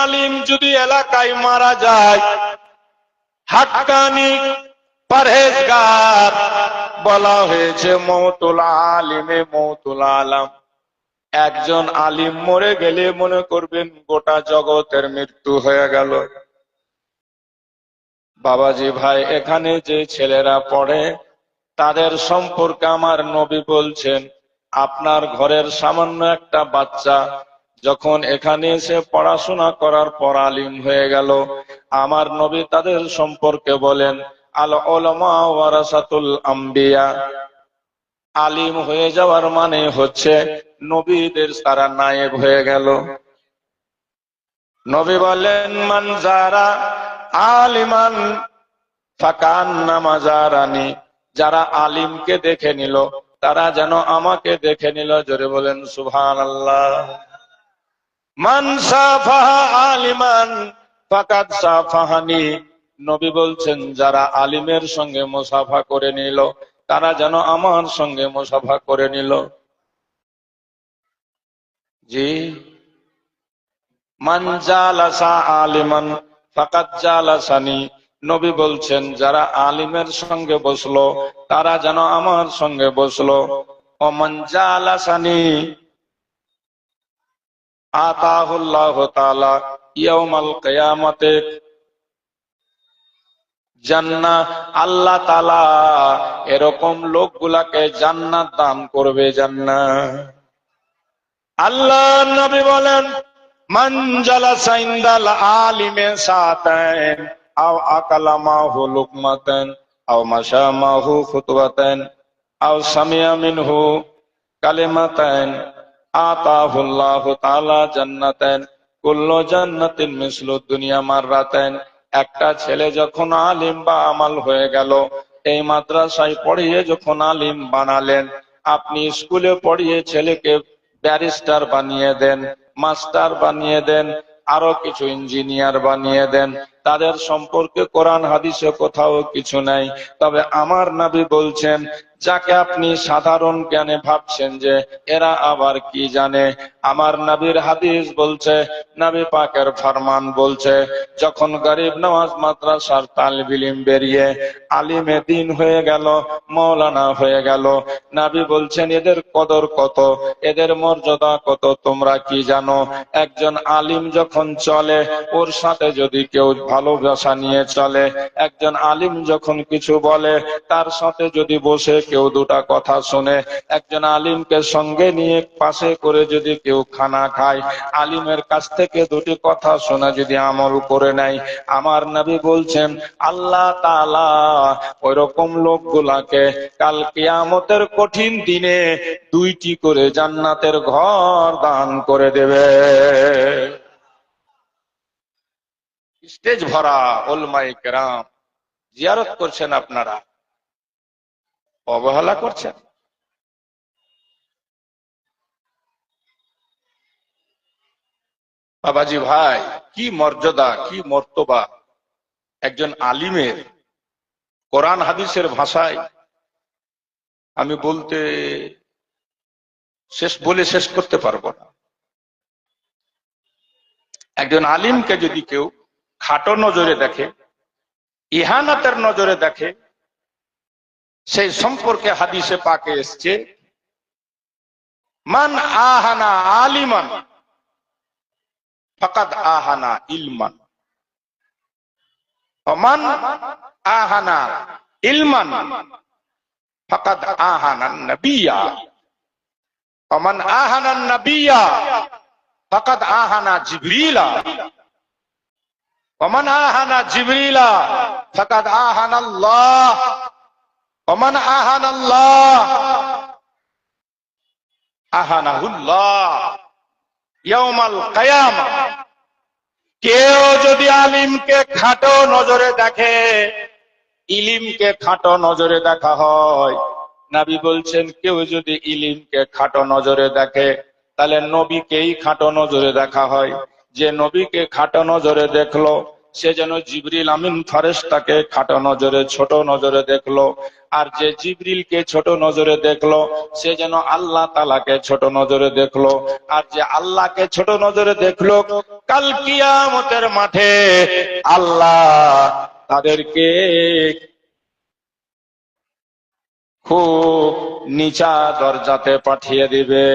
আলিম যদি এলাকায় মারা যায়, হাক্কানি বলা হয়েছে মৌতুল আলিমে মৌতুল আলাম। একজন আলিম মরে গেলে মনে করবেন গোটা জগতের মৃত্যু হয়ে গেল। বাবাজি ভাই, এখানে যে ছেলেরা পড়ে, তাদের সম্পর্কে আমার নবী বলছেন, আপনার ঘরের সামান্য একটা বাচ্চা যখন এখানে এসে পড়াশোনা করার পর আলিম হয়ে গেল, আমার নবী তাদের সম্পর্কে বলেন, আল ওলামা আম্বিয়া। আলিম হয়ে যাওয়ার মানে হচ্ছে নবীদের তারা নায়েব হয়ে গেল। নবী বলেন, মান যারা আলিমান ফাকান নামাজারানি যারা আলিমকে দেখে নিল, তারা যেন আমাকে দেখে নিল, জোরে বলেন সুভান আল্লাহ মান সাফাহা আলিমান, ফাকাদ সাফাহানি। নবী বলছেন, যারা আলিমের সঙ্গে মুসাফা করে নিল, তারা যেন আমার সঙ্গে মুসাফা করে নিল। জি। মান জালাসা আলিমান, ফাকাদ জালাসানি। নবী বলছেন, যারা আলিমের সঙ্গে বসল, তারা যেন আমার সঙ্গে বসল। ও অমান জালাসানি আতাহুল্লাহ তাআলা ইয়াউমাল কিয়ামাতে জান্না, আল্লাহ তাআলা এরকম লোকগুলাকে জান্নাত দান করবে জান্নাত আল্লাহ নবী বলেন, মান জালাসা ইনদাল আলিমে সাতান আও আকালা মাহু লুকমাতান আও মাশা মাহু খুতবাতান আও সামিয়া মিনহু কালিমাতান দুনিয়া একটা ছেলে যখন আলিম বা আমাল হয়ে গেল, এই মাদ্রাসায় পড়িয়ে যখন আলিম বানালেন, আপনি স্কুলে পড়িয়ে ছেলেকে ব্যারিস্টার বানিয়ে দেন, মাস্টার বানিয়ে দেন, আরও কিছু ইঞ্জিনিয়ার বানিয়ে দেন। তাদের সম্পর্কে কোরআন, হাদিসে কোথাও কিছু নাই। তবে আমার নাবি বলছেন যাকে আপনি সাধারণ জ্ঞানে ভাবছেন যে এরা আবার কি জানে? আমার নবীর হাদিস বলছে, নবী পাকের ফরমান বলছে, যখন গরিব নওয়াজ মাদ্রাসার তালবিলিম বেরিয়ে আলিমে দিন হয়ে গেল, মৌলানা হয়ে গেল, নাবি বলছেন, এদের কদর কত? এদের মর্যাদা কত? তোমরা কি জানো? একজন আলিম যখন চলে, ওর সাথে যদি কেউ ভালোবাসা নিয়ে চলে, একজন আলিম যখন কিছু বলে, তার সাথে যদি বসে কেউ দুটা কথা শুনে। একজন আলিমকে সঙ্গে নিয়ে পাশে করে যদি কেউ খানা খায়, আলিমের কাছ থেকে দুটি কথা শোনা যদি আমল করে নেয়। আমার নবী বলছেন, আল্লাহ ওই রকম লোকগুলাকে কাল কিয়ামতের কঠিন দিনে দুইটি করে জান্নাতের ঘর দান করে দেবে। স্টেজ ভরা ওলমাই কেরাম, জিয়ারত করছেন আপনারা। অবহেলা করছেন। বাবাজি ভাই, কি মর্যাদা, কি মর্তবা। একজন আলিমের কোরআন হাদিসের ভাষায় আমি বলতে শেষ, বলে শেষ করতে পারব না। একজন আলিমকে যদি কেউ খাটো নজরে দেখে, ইহানাতের নজরে দেখে সেই সম্পর্কে হাদিসে পাকে এসছে, মান আহানা আলিমান ফকাত আহানা ইলমান। মান আহানা ইলমান ফকাত আহানা নবিয়া। অমান আহানা নবিয়া ফকাত আহানা জিবরিলা। অমান আহানা জিবরিলা ফকাত আহানা আল্লাহ। আহান আল্লাহ কেউ যদি আলিমকে খাটো নজরে দেখে, ইলিমকে খাটো নজরে দেখা হয়। নাবি বলছেন, কেউ যদি ইলিমকে খাটো নজরে দেখে, তাহলে নবীকেই খাটো নজরে দেখা হয়। যে নবীকে খাটো নজরে দেখল, সে যেন জিবরিল আমিন ফারেস্তাকে খাটো নজরে, ছোট নজরে দেখল। আর যে জিবরিলকে ছোট নজরে দেখল, সে যেন আল্লাহ তালাকে ছোট নজরে দেখল। আর যে আল্লাহকে ছোট নজরে দেখল, কাল কিয়ামতের মাঠে আল্লাহ তাদেরকে খুব নিচা দরজাতে পাঠিয়ে দিবে।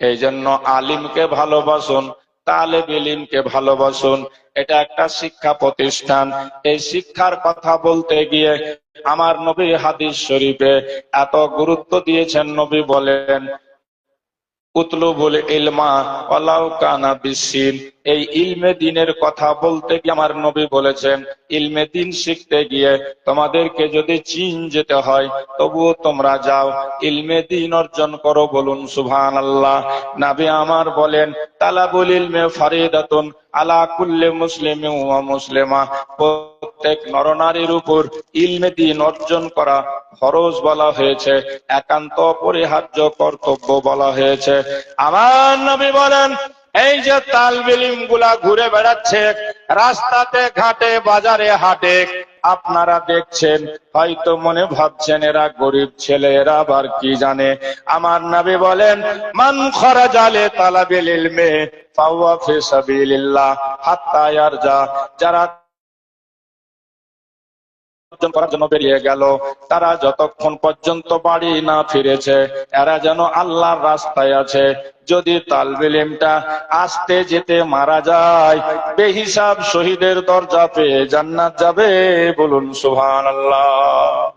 এই জন্য আলিমকে ভালোবাসুন তালেব ইলিমকে ভালোবাসুন। এটা একটা শিক্ষা প্রতিষ্ঠান। এই শিক্ষার কথা বলতে গিয়ে আমার নবী হাদিস শরীফে এত গুরুত্ব দিয়েছেন। নবী বলেন উতলুবুল ইলমা ওয়ালাউ কানা বিসিন। এই ইলমে দিনের কথা বলতে গিয়ে আমার নবী বলেছেন, ইলমে দিন শিখতে গিয়ে তোমাদেরকে যদি চীন যেতে হয়, তবুও তোমরা যাও। ইলমে দিন অর্জন করো বলুন সুবহান আল্লাহ নাবি আমার বলেন, তালাবুল ইলমে ফারিদাতুন আলা কুল্লে মুসলিম ওয়া মুসলিমা। প্রত্যেক নরনারীর উপর ইলমে দিন অর্জন করা ফরজ বলা হয়েছে, একান্ত অপরিহার্য কর্তব্য বলা হয়েছে। আমার নবী বলেন, এই যে তালবিলিমগুলা ঘুরে বেড়াচ্ছে, রাস্তাতে, ঘাটে, বাজারে, হাটে, আপনারা দেখছেন, হয়তো মনে ভাবছেন এরা গরিব ছেলে, এরা আবার কি জানে? আমার নবী বলেন, মান খরাজালে তালাবিল ইলমে ফাওয়া ফি সাবিলিল্লাহ, হাত্তা ইয়ারজা। যারা অর্জন করার জন্য বেরিয়ে গেল। তারা যতক্ষণ পর্যন্ত বাড়ি না ফিরেছে, এরা যেন আল্লাহর রাস্তায় আছে। যদি তালবিলিমটা আসতে যেতে মারা যায়, বেহিসাব শহীদের দরজা পেয়ে জান্নাত যাবে বলুন সুহান আল্লাহ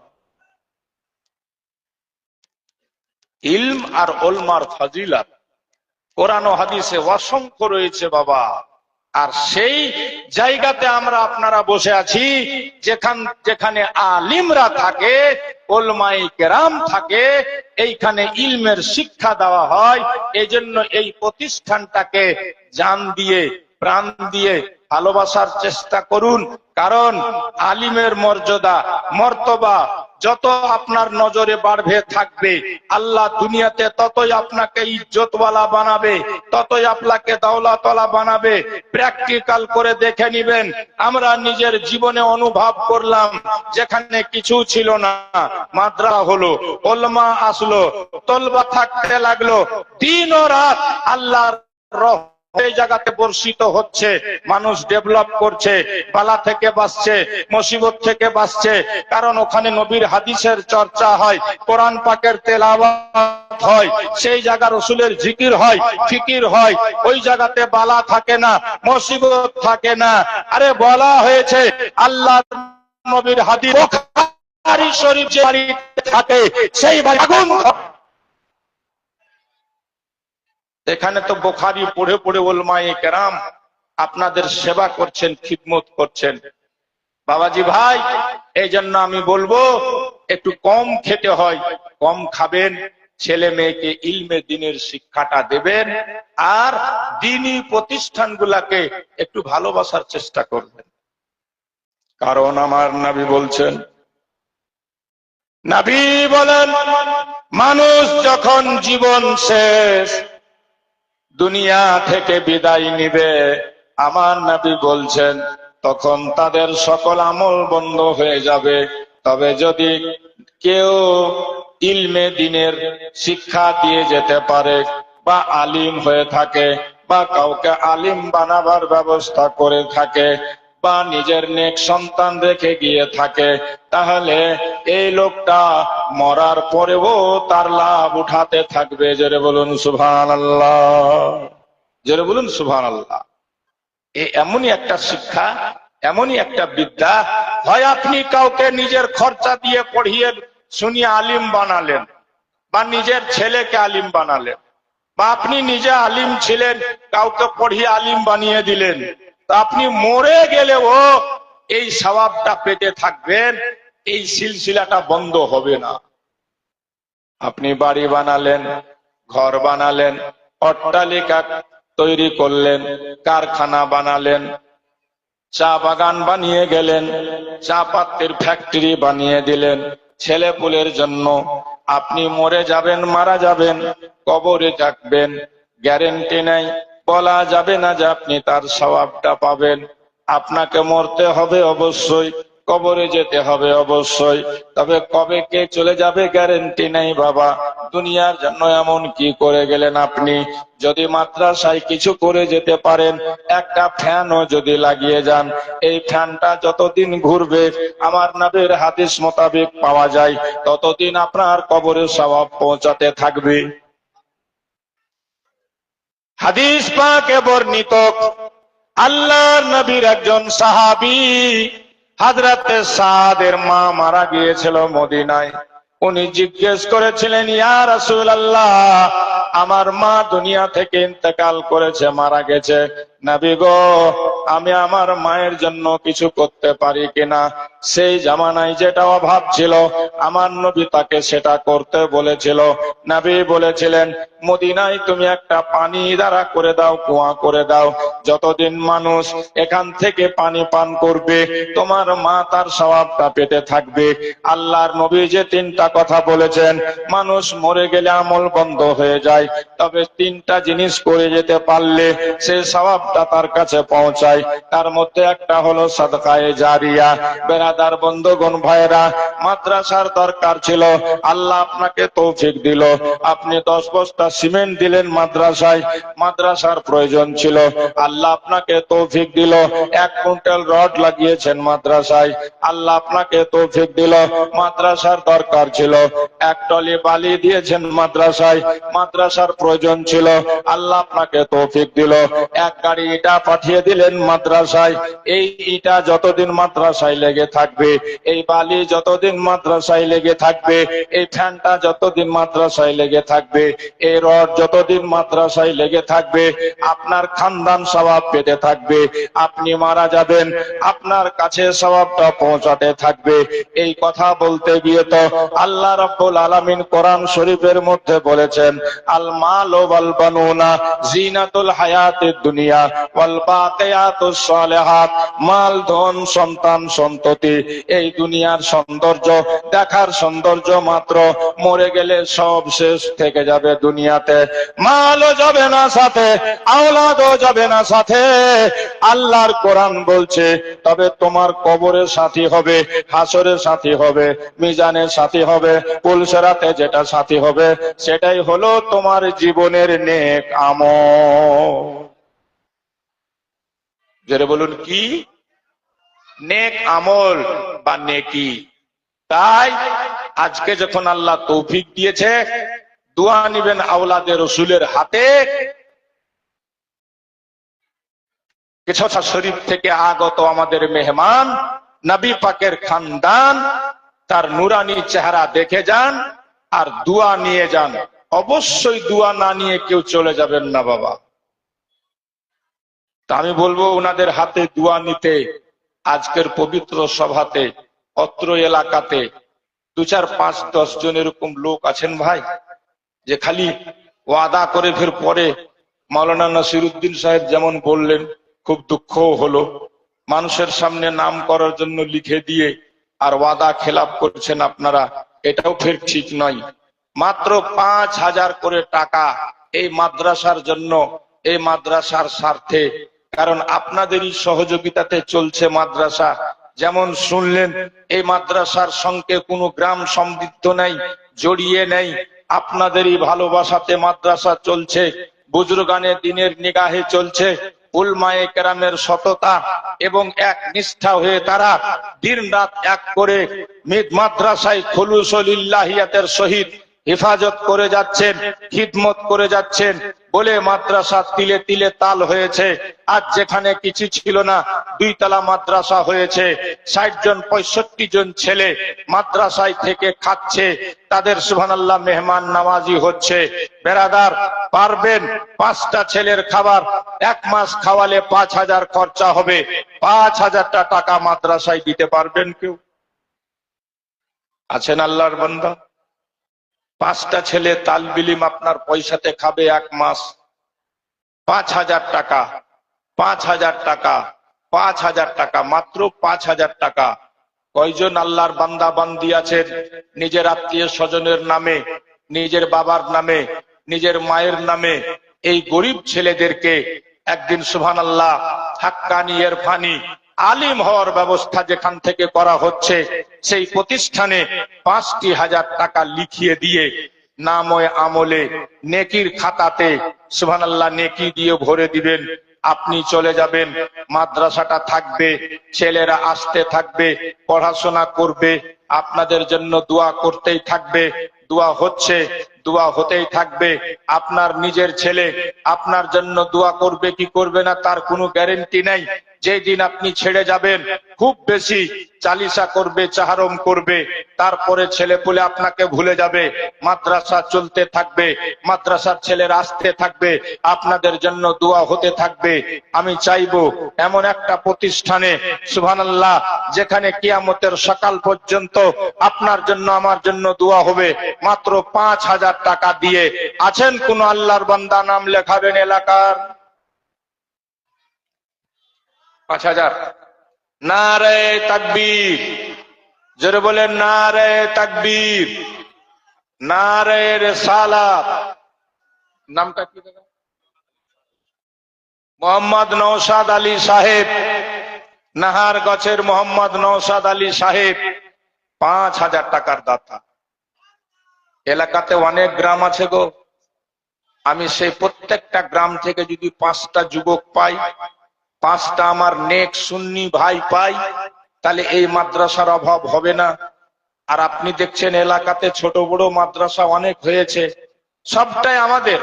ইলম আর ওলমার ফাজিলাত। কোরআন হাদিসে অসংখ্য রয়েছে বাবা। আর সেই জায়গাতে আমরা আপনারা বসে আছি, যেখান, যেখানে আলিমরা থাকে, ওলমাই কেরাম থাকে, এইখানে ইলমের শিক্ষা দেওয়া হয় এই জন্য এই প্রতিষ্ঠানটাকে জান দিয়ে, প্রাণ দিয়ে ভালোবাসার চেষ্টা করুন, কারণ আলিমের মর্যাদা, মর্তবা যত আপনার নজরে বাড়বে, থাকবে। আল্লাহ দুনিয়াতে ততই আপনাকে ইজ্জতওয়ালা বানাবে, ততই আপনাকে দৌলাতলা বানাবে। প্র্যাকটিক্যাল করে দেখে নিবেন। আমরা নিজের জীবনে অনুভব করলাম, যেখানে কিছু ছিল না। মাদ্রা হলো, ওলমা আসলো, তলবা থাকতে লাগল। দিন ও রাত আল্লাহর রহ এই জায়গাতে বর্ষিত হচ্ছে, মানুষ ডেভেলপ করছে, বালা থেকে বাঁচছে, মুসিবত থেকে বাঁচছে। কারণ ওখানে নবীর হাদিসের চর্চা হয়, কোরআন পাকের তেলাওয়াত হয়, সেই জায়গা রসুলের জিকির হয়, ফিকির হয়। ওই জায়গাতে বালা থাকে না, মুসিবত থাকে না। আরে বলা হয়েছে, আল্লাহ নবীর হাদিস শরীফ যে বাড়িতে থাকে, সেই বাড়ি আগুন এখানে তো বোখারি পড়ে পড়ে ওলমাই কেরাম আপনাদের সেবা করছেন, খিদমত করছেন। বাবাজি ভাই এই জন্য আমি বলব, একটু কম খেতে হয়, কম খাবেন, ছেলে মেয়েকে ইলমে দিনের শিক্ষাটা দেবেন, আর দিনই প্রতিষ্ঠানগুলাকে একটু ভালোবাসার চেষ্টা করবেন। কারণ আমার নাবি বলছেন, নাবি বলেন, মানুষ যখন জীবন শেষ দুনিয়া থেকে বিদায় নিবে। আমার নাবি বলছেন, তখন তাদের সকল আমল বন্ধ হয়ে যাবে। তবে যদি কেউ ইলমে দিনের শিক্ষা দিয়ে যেতে পারে বা আলিম হয়ে থাকে বা কাউকে আলিম বানাবার ব্যবস্থা করে থাকে বা নিজের নেক সন্তান রেখে গিয়ে থাকে, তাহলে এই লোকটা মরার পরেও তার লাভ উঠাতে থাকবে। জোরে বলুন সুভান আল্লাহ জোরে বলুন সুভান আল্লাহ এমনই একটা শিক্ষা, এমনই একটা বিদ্যা। হয় আপনি কাউকে নিজের খরচা দিয়ে পড়িয়ে শুনিয়ে আলিম বানালেন, বা নিজের ছেলেকে আলিম বানালেন, বা আপনি নিজে আলিম ছিলেন, কাউকে পড়িয়ে আলিম বানিয়ে দিলেন তা আপনি মরে গেলেও এই স্বভাবটা পেতে থাকবেন, এই সিলসিলাটা বন্ধ হবে না। আপনি বাড়ি বানালেন, ঘর বানালেন, অট্টালিকা তৈরি করলেন, কারখানা বানালেন, চা বাগান বানিয়ে গেলেন, চা পাত্রের ফ্যাক্টরি বানিয়ে দিলেন ছেলে পুলের জন্য। আপনি মরে যাবেন, মারা যাবেন, কবরে থাকবেন গ্যারেন্টি নেই। বলা যাবে না যে আপনি তার স্বভাবটা পাবেন। আপনাকে মরতে হবে অবশ্যই, কবরে যেতে হবে অবশ্যই। তবে কবে কে চলে যাবে গ্যারেন্টি নেই বাবা। দুনিয়ার জন্য এমন কি করে গেলেন আপনি? যদি মাদ্রাসায় কিছু করে যেতে পারেন, একটা ফ্যানও যদি লাগিয়ে যান। এই ফ্যানটা যতদিন ঘুরবে, আমার নবীর হাদিস মোতাবেক পাওয়া যায়, ততদিন আপনার কবরের স্বভাব পৌঁছাতে থাকবে। হাদিস পাকে বর্ণিত, আল্লাহর নবীর একজন সাহাবি হাজরাতে সাদের মা মারা গিয়েছিল মদিনায়। উনি জিজ্ঞেস করেছিলেন ইয়ার রাসুল আল্লাহ আমার মা দুনিয়া থেকে ইন্তেকাল করেছে, মারা গেছে। নবী গো, আমি আমার মায়ের জন্য কিছু করতে পারি কিনা? সেই জামানায় যেটা অভাব ছিল, আমার নবী তাকে সেটা করতে বলেছিল। নবী বলেছিলেন, মদিনায় তুমি একটা পানি দ্বারা করে দাও, কুয়া করে দাও। যতদিন মানুষ এখান থেকে পানি পান করবে, তোমার মা তার স্বভাবটা পেতে থাকবে। আল্লাহর নবী যে তিনটা কথা বলেছেন, মানুষ মরে গেলে আমল বন্ধ হয়ে যায়। তবে তিনটা জিনিস করে যেতে পারলে সে স্বভাবটা তার কাছে পৌঁছায়। তার মধ্যে একটা হলো সাদকায়ে জারিয়া। বেরাদার বন্ধুগণ ভাইরা মাদ্রাসার দরকার ছিল। আল্লাহ আপনাকে তৌফিক দিল। আপনি দশ বস্তা সিমেন্ট দিলেন মাদ্রাসায়। মাদ্রাসার প্রয়োজন ছিল। আল্লাহ আপনাকে তৌফিক দিল। এক কুইন্টাল রড লাগিয়েছেন মাদ্রাসায়। আল্লাহ আপনাকে তৌফিক দিল। মাদ্রাসার দরকার ছিল। এক টলি বালি দিয়েছেন মাদ্রাসায়। মাদ্রাসার প্রয়োজন ছিল। আল্লাহ আপনাকে তৌফিক দিল। এক গাড়ি ইটা পাঠিয়ে দিলেন মাদ্রাসায়। এই ইটা যতদিন মাদ্রাসায় লেগে থাকবে, এই বালি যতদিন মাদ্রাসায় লেগে থাকবে, এই ফ্যানটা যতদিন মাদ্রাসায় লেগে থাকবে, এই রড যতদিন মাদ্রাসায় লেগে থাকবে, আপনার খানদান স্বভাব পেতে থাকবে, আপনি মারা যাবেন, আপনার কাছে স্বভাবটা পৌঁছাতে থাকবে। এই কথা বলতে গিয়ে তো আল্লাহ রাব্বুল আলামিন কোরআন শরীফের মধ্যে বলেছেন আল মাল ওয়াল বানুনা জিনাতুল হায়াতিদ দুনিয়া। মাল, ধন, সন্তান, সন্ততি। এই দুনিয়ার সৌন্দর্য, দেখার সৌন্দর্য মাত্র। মরে গেলে সব শেষ থেকে যাবে দুনিয়াতে। মালও যাবে না সাথে, আওলাদও যাবে না সাথে। আল্লাহর কোরআন বলছে, তবে তোমার কবরের সাথী হবে হাসরের সাথী হবে মিজানের সাথী হবে, পুলসেরাতে যেটা সাথী হবে, সেটাই হলো তোমার জীবনের নেক আমল। জোরে বলুন কি? নেক আমল বা নেকি? তাই আজকে যখন আল্লাহ তৌফিক দিয়েছে, দোয়া নিবেন আওলাদের রসুলের হাতে। কিছু শরীফ থেকে আগত আমাদের মেহমান, নবী পাকের খানদান, তার নুরানি চেহারা দেখে যান আর দোয়া নিয়ে যান। অবশ্যই দোয়া না নিয়ে কেউ চলে যাবেন না বাবা। তা আমি বলব ওনাদের হাতে দোয়া নিতে, আজকের পবিত্র সভাতে, অত্র এলাকাতে, দু চার পাঁচ দশ জন এরকম লোক আছেন ভাই, যে খালি ওয়াদা করে ফের পরে মাওলানা নাসিরুদ্দিন সাহেব যেমন বললেন, খুব দুঃখও হলো। মানুষের সামনে নাম করার জন্য লিখে দিয়ে আর ওয়াদা খেলাপ করছেন আপনারা, এটাও ফের ঠিক নয়। মাত্র পাঁচ হাজার করে টাকা এই মাদ্রাসার জন্য, এই মাদ্রাসার স্বার্থে কারণ আপনাদেরই সহযোগিতাতে চলছে মাদ্রাসা। যেমন শুনলেন, এই মাদ্রাসার সঙ্গে কোনো গ্রাম সমৃদ্ধ নেই, জড়িয়ে নেই। আপনাদেরই ভালোবাসাতে মাদ্রাসা চলছে, বুজুর্গানে দিনের নিগাহে চলছে। উলমায়ে কেরামের সততা এবং এক নিষ্ঠা হয়ে তারা দিন রাত এক করে মিদ মাদ্রাসায় খলুসলিল্লাহিয়াতের সহিত হেফাজত করে যাচ্ছেন, খিদমত করে যাচ্ছেন। বলে মাদ্রাসা তিলে তিলে তাল হয়েছে। আজ যেখানে কিছু ছিল না দুই তলা মাদ্রাসা হয়েছে। ষাট জন, পঁয়ষট্টি জন ছেলে মাদ্রাসায় থেকে খাচ্ছে। তাদের সুবহানাল্লাহ মেহমান নামাজি হচ্ছে। বেরাদার, পারবেন পাঁচটা ছেলের খাবার। এক মাস খাওয়ালে পাঁচ হাজার খরচা হবে। পাঁচ হাজারটা টাকা মাদ্রাসায় দিতে পারবেন কেউ? আছেন আল্লাহর বান্দা? পাঁচটা ছেলে তালবিলিম আপনার পয়সাতে খাবে এক মাস। পাঁচ হাজার টাকা, পাঁচ হাজার টাকা, পাঁচ হাজার টাকা, মাত্র পাঁচ হাজার টাকা। কয়জন আল্লাহর বান্দা বান্দি আছেন? নিজের আত্মীয় স্বজনের নামে, নিজের বাবার নামে, নিজের মায়ের নামে। এই গরিব ছেলেদেরকে একদিন সুহান আল্লাহ হাক্কানি এরফানি আলিম হওয়ার ব্যবস্থা যেখান থেকে করা হচ্ছে, সেই প্রতিষ্ঠানে পাঁচটি হাজার টাকা লিখিয়ে দিয়ে নাময় আমলে নেকির খাতাতে, সুবহানাল্লাহ, নেকি দিয়ে ভরে দিবেন। আপনি চলে যাবেন, মাদ্রাসাটা থাকবে, ছেলেরা আসতে থাকবে, পড়াশোনা করবে, আপনাদের জন্য দোয়া করতেই থাকবে। দোয়া হচ্ছে দোয়া হতেই থাকবে। আপনার নিজের ছেলে আপনার জন্য দোয়া করবে, কি করবে না তার কোনো গ্যারেন্টি নাই। যেই দিন আপনি ছেড়ে যাবেন, খুব বেশি চালিসা করবে, চাহারম করবে। তারপরে ছেলে পুলে আপনাকে ভুলে যাবে। মাদ্রাসা চলতে থাকবে, মাদ্রাসার ছেলের আসতে থাকবে, আপনাদের জন্য দোয়া হতে থাকবে। আমি চাইব এমন একটা প্রতিষ্ঠানে, সুবহানাল্লাহ, যেখানে কিয়ামতের সকাল পর্যন্ত আপনার জন্য, আমার জন্য দোয়া হবে। মাত্র পাঁচ হাজার টাকা দিয়ে আছেন কোন আল্লাহর বান্দা নাম লেখাবেন এলাকার? পাঁচ হাজার। না রে তাকবীর। জোরে বলেন না রে তাকবীর। না রে রেসালাত। নামটা কি মোহাম্মদ নৌসাদ আলী সাহেব। নাহার গছের মোহাম্মদ নৌসাদ আলী সাহেব। পাঁচ হাজার টাকার দাতা। এলাকাতে অনেক গ্রাম আছে গো। আমি সেই প্রত্যেকটা গ্রাম থেকে যদি পাঁচটা যুবক পাই, পাঁচটা আমার নেক সুন্নি ভাই পাই, তাহলে এই মাদ্রাসার অভাব হবে না। আর আপনি দেখছেন এলাকাতে ছোট বড় মাদ্রাসা অনেক হয়েছে। সবটাই আমাদের।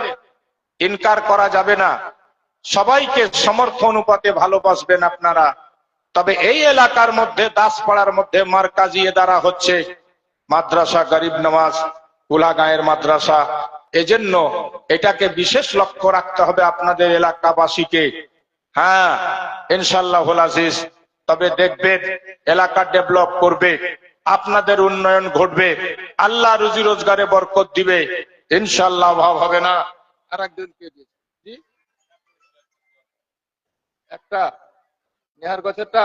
ইনকার করা যাবে না। সবাইকে সমর্থ অনুপাতে ভালোবাসবেন আপনারা। তবে এই এলাকার মধ্যে, দাসপাড়ার মধ্যে মার্কাজি দ্বারা হচ্ছে মাদ্রাসা গরিব নওয়াজ কুলাগাঁয়ের মাদ্রাসা। এজন্য এটাকে বিশেষ লক্ষ্য রাখতে হবে আপনাদের এলাকাবাসীকে। হ্যাঁ ইনশাল্লাহ আজিজ, তবে দেখবেন এলাকা ডেভেলপ করবে, আপনাদের উন্নয়ন ঘটবে, আল্লাহ রুজি রোজগারে বরকত দিবে। ইনশাল্লাহ অভাব হবে না। আর একজনকে। একটা, নেহার গছেরটা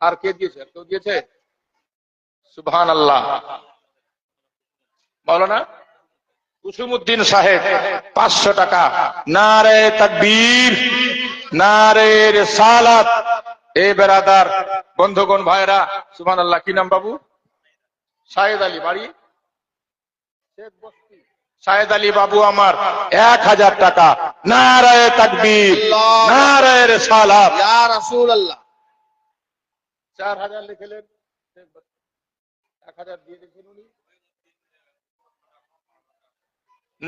আর কে দিয়েছে? কেউ দিয়েছে? সুবহান আল্লাহ বলো না কুসুমুদ্দিন সাহেব পাঁচশো টাকা। নারে তাকবীর নারে সালাত এ বেরাদার বন্ধুগণ ভাইরা সুবহান আল্লাহ কি নাম বাবু? শাহেদ আলী বাড়ি। শাহেদ আলী বাবু আমার এক হাজার টাকা। নারায় তাকবীর নারায় সালাত ইয়া রাসূল আল্লাহ চার হাজার লিখলেন এক হাজার দিয়ে দিয়েছেন উনি।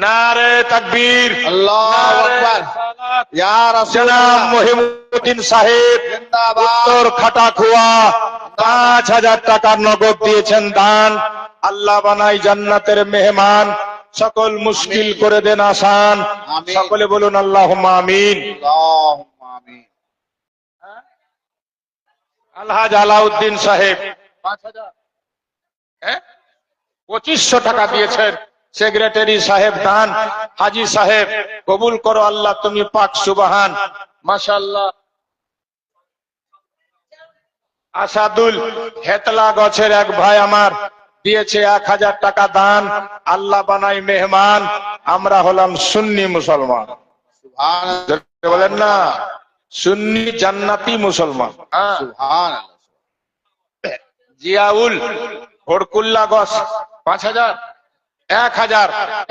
নারে তাকবীর আল্লাহু আকবার। ইয়া সাহেব উত্তর খাটাখুয়া পাঁচ হাজার টাকার নগদ দিয়েছেন দান। আল্লাহ বানাই জান্নাতের মেহমান সকল মুশকিল করে দেন আসান। সকলে বলুন আল্লাহ আমিন। আল্লাহুম্মা আমিন। আলহাজ আলাউদ্দিন সাহেব পাঁচ হাজার। হ্যাঁ? পঁচিশশো টাকা দিয়েছেন। সেক্রেটারি সাহেব দান হাজি সাহেব কবুল করো আল্লাহ তুমি পাক সুবাহান। মাশাল্লাহ আসাদুল হেতলা গছের এক ভাই আমার দিয়েছে এক হাজার টাকা দান আল্লাহ বানাই মেহমান আমরা হলাম সুন্নি মুসলমান। বলেন না সুন্নি জান্নাতি মুসলমান। হ্যাঁ। জিয়াউল হড়কুল্লা গছ পাঁচ হাজার। এক হাজার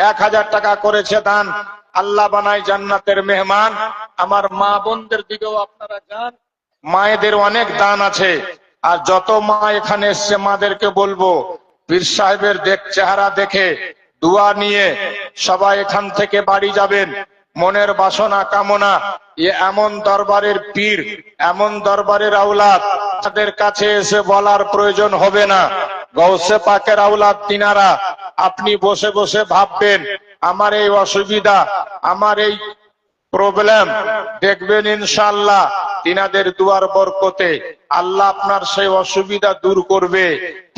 এক হাজার টাকা করেছে দান। আল্লাহ বানাই জান্নাতের মেহমান। আমার মা বোনদের দিকেও আপনারা যান। মায়েদের অনেক দান আছে। আর যত মা এখানে এসছে, মাদেরকে বলব, পীর সাহেবের দেখ, চেহারা দেখে, দোয়া নিয়ে সবাই এখান থেকে বাড়ি যাবেন। মনের বাসনা, কামনা, এ এমন দরবারের পীর, এমন দরবারের আউলাদ তাদের কাছে এসে বলার প্রয়োজন হবে না। গৌসে পাকের আউলাদ তিনারা আপনি বসে বসে ভাববেন, আমার এই অসুবিধা, আমার এই প্রবলেম। দেখবেন ইনশাল্লাহ তিনাদের দুয়ার বরকতে আল্লাহ আপনার সেই অসুবিধা দূর করবে।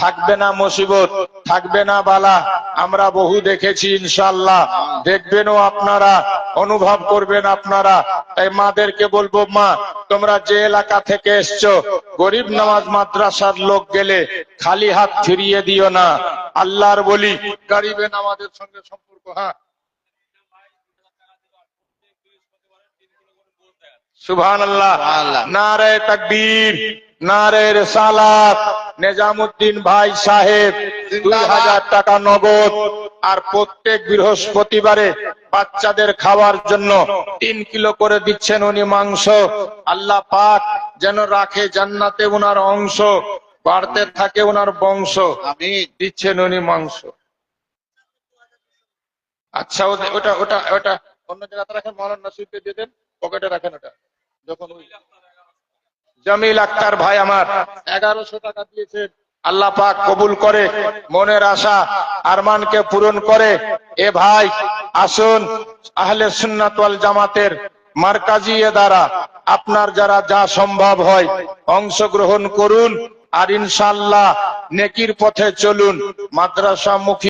থাকবে না মুসিবত, থাকবে না বালা, আমরা বহু দেখেছি ইনশাল্লাহ দেখবেনও আপনারা, অনুভব করবেন আপনারা। তাই মাদেরকে বলব, মা, তোমরা যে এলাকা থেকে এসছো গরিব নামাজ মাদ্রাসার লোক গেলে খালি হাত ফিরিয়ে দিও না। আল্লাহর বলি গরিবে নামাজের সঙ্গে সম্পর্ক হ্যাঁ। সুবহান আল্লাহ নারে তাকবীর নারে রেসালাত নিজামুদ্দিন ভাই সাহেব দুই হাজার টাকা নগদ। আর প্রত্যেক বৃহস্পতিবারে বাচ্চাদের খাওয়ার জন্য তিন কিলো করে দিচ্ছেন উনি মাংস। আল্লাহ পাক যেন রাখে জান্নাতে ওনার অংশ বাড়তে থাকে ওনার বংশ। আমিন। দিচ্ছেন উনি মাংস। আচ্ছা ওটা ওটা ওটা অন্য জায়গাতে রাখেন মহারান নাসিবকে দিয়ে দেন পকেটে রাখেন ওটা। যখন জামিল আক্তার ভাই আমার এগারোশো টাকা দিয়েছেন। আল্লাহ পাক কবুল করে মনের আশা আরমানকে পূরণ করে। এ ভাই আসুন আহলে সুন্নাত ওয়াল জামাতের মার্কাজি দ্বারা আপনার যারা যা সম্ভব হয় অংশগ্রহণ করুন আর ইনশাল্লাহ নেকির পথে চলুন মাদ্রাসা মুখী